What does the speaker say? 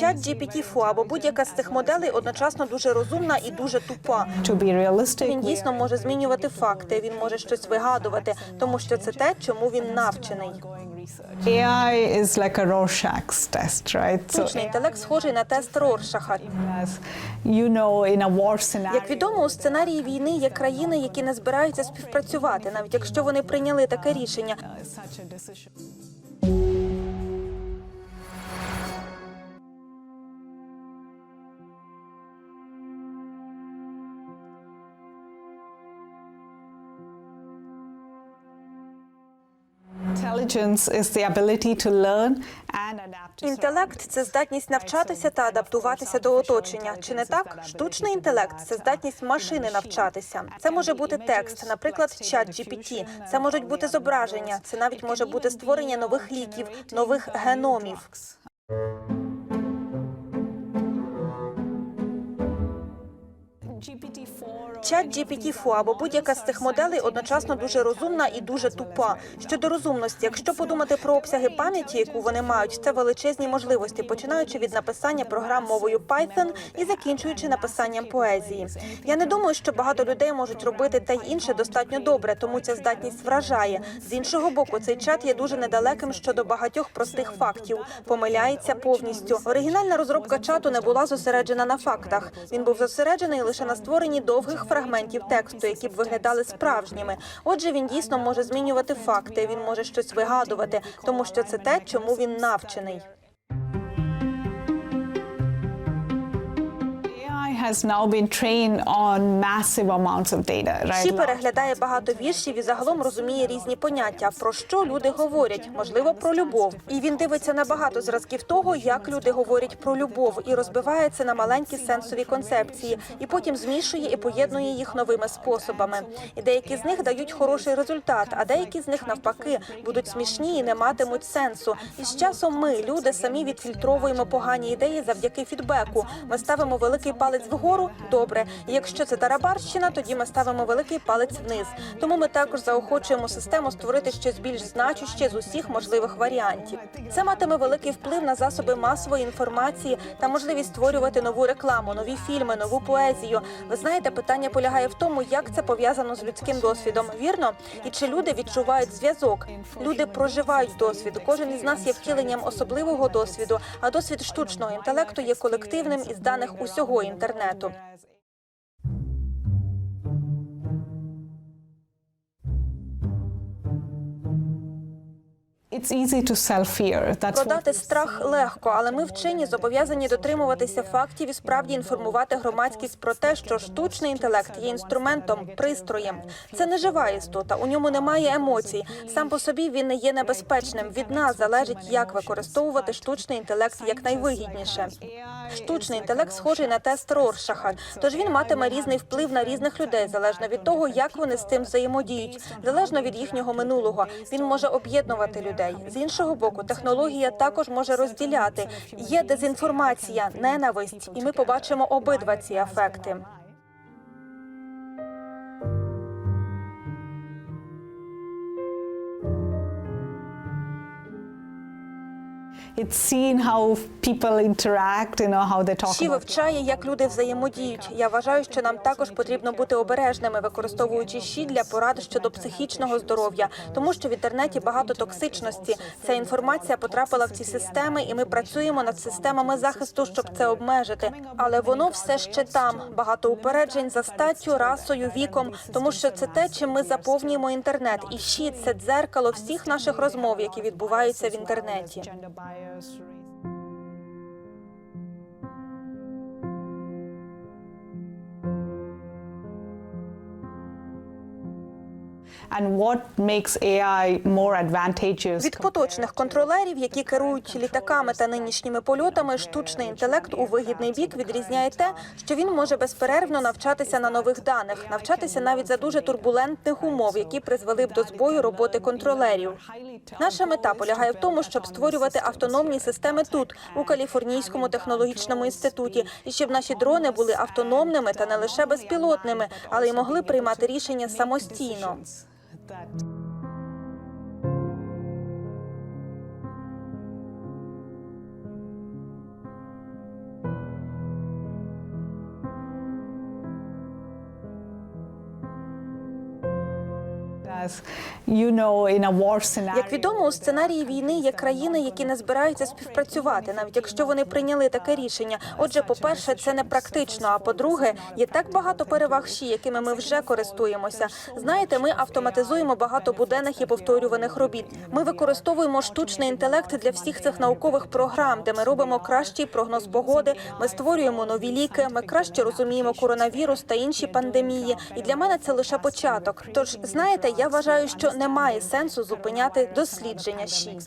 Чат GPT-4 або будь-яка з цих моделей одночасно дуже розумна і дуже тупа. to be realistic. Він дійсно може змінювати факти. Він може щось вигадувати, тому що це те, чому він навчений. AI is like a Rorschach's test, right? So Штучний інтелект схожий на тест Роршаха. you know, in a war scenario, Як відомо, у сценарії війни є країни, які не збираються співпрацювати, навіть якщо вони прийняли таке рішення. Інтелект це здатність навчатися та адаптуватися до оточення. Чи не так? Штучний інтелект це здатність машини навчатися. Це може бути текст, наприклад, чат GPT. Це можуть бути зображення. Це навіть може бути створення нових ліків, нових геномів. Чат GPT-4 або будь-яка з цих моделей одночасно дуже розумна і дуже тупа. Щодо розумності, якщо подумати про обсяги пам'яті, яку вони мають, це величезні можливості, починаючи від написання програм мовою Python і закінчуючи написанням поезії. Я не думаю, що багато людей можуть робити те й інше достатньо добре, тому ця здатність вражає. З іншого боку, цей чат є дуже недалеким щодо багатьох простих фактів. Помиляється повністю. Оригінальна розробка чату не була зосереджена на фактах. Він був зосереджений лише на створенні довгих фрагментів тексту, які б виглядали справжніми. Отже, він дійсно може змінювати факти. Він може щось вигадувати, тому що це те, чому він навчений. Has now been trained on massive amounts of data, right? Ші переглядає багато віршів і загалом розуміє різні поняття. Про що люди говорять? Можливо, про любов. І він дивиться на багато зразків того, як люди говорять про любов, і розбиває це на маленькі сенсові концепції, і потім змішує і поєднує їх новими способами. І деякі з них дають хороший результат, а деякі з них навпаки будуть смішні і не матимуть сенсу. І з часом ми, люди, самі відфільтровуємо погані ідеї завдяки фідбеку. Ми ставимо великий палець вгору. Добре. Якщо це тарабарщина, тоді ми ставимо великий палець вниз. Тому ми також заохочуємо систему створити щось більш значуще з усіх можливих варіантів. Це матиме великий вплив на засоби масової інформації та можливість створювати нову рекламу, нові фільми, нову поезію. Ви знаєте, питання полягає в тому, як це пов'язано з людським досвідом. Вірно, і чи люди відчувають зв'язок? Люди проживають досвід. Кожен із нас є втіленням особливого досвіду, а досвід штучного інтелекту є колективним із даних усього інтернету інтернету. It's easy to sell fear. That's Продати страх легко, але ми вчені зобов'язані дотримуватися фактів і справді інформувати громадськість про те, що штучний інтелект є інструментом, пристроєм. Це не жива істота, у ньому немає емоцій. Сам по собі він не є небезпечним. Від нас залежить, як використовувати штучний інтелект якнайвигідніше. Штучний інтелект схожий на тест Роршаха, тож він матиме різний вплив на різних людей, залежно від того, як вони з тим взаємодіють, залежно від їхнього минулого. Він може об'єднувати людей. З іншого боку, технологія також може розділяти. Є дезінформація, ненависть, і ми побачимо обидва ці ефекти. It's seen how people interact, you know, how they talk Ші вивчає, як люди взаємодіють. Я вважаю, що нам також потрібно бути обережними, використовуючи щі для порад щодо психічного здоров'я, тому що в інтернеті багато токсичності. Ця інформація потрапила в ці системи, і ми працюємо над системами захисту, щоб це обмежити. Але воно все ще там. Багато упереджень за статтю, расою, віком, тому що це те, чим ми заповнюємо інтернет. І щі це дзеркало всіх наших розмов, які відбуваються в інтернеті. Yes. Від поточних контролерів, які керують літаками та нинішніми польотами, штучний інтелект у вигідний бік відрізняє те, що він може безперервно навчатися на нових даних, навчатися навіть за дуже турбулентних умов, які призвели б до збою роботи контролерів. Наша мета полягає в тому, щоб створювати автономні системи тут, у Каліфорнійському технологічному інституті, і щоб наші дрони були автономними та не лише безпілотними, але й могли приймати рішення самостійно. That Як відомо, у сценарії війни є країни, які не збираються співпрацювати, навіть якщо вони прийняли таке рішення. Отже, по-перше, це не практично. А по-друге, є так багато переваг ШІ, якими ми вже користуємося. Знаєте, ми автоматизуємо багато буденних і повторюваних робіт. Ми використовуємо штучний інтелект для всіх цих наукових програм, де ми робимо кращий прогноз погоди. Ми створюємо нові ліки. Ми краще розуміємо коронавірус та інші пандемії. І для мене це лише початок. Тож, знаєте, я вважаю, що немає сенсу зупиняти дослідження ШІ.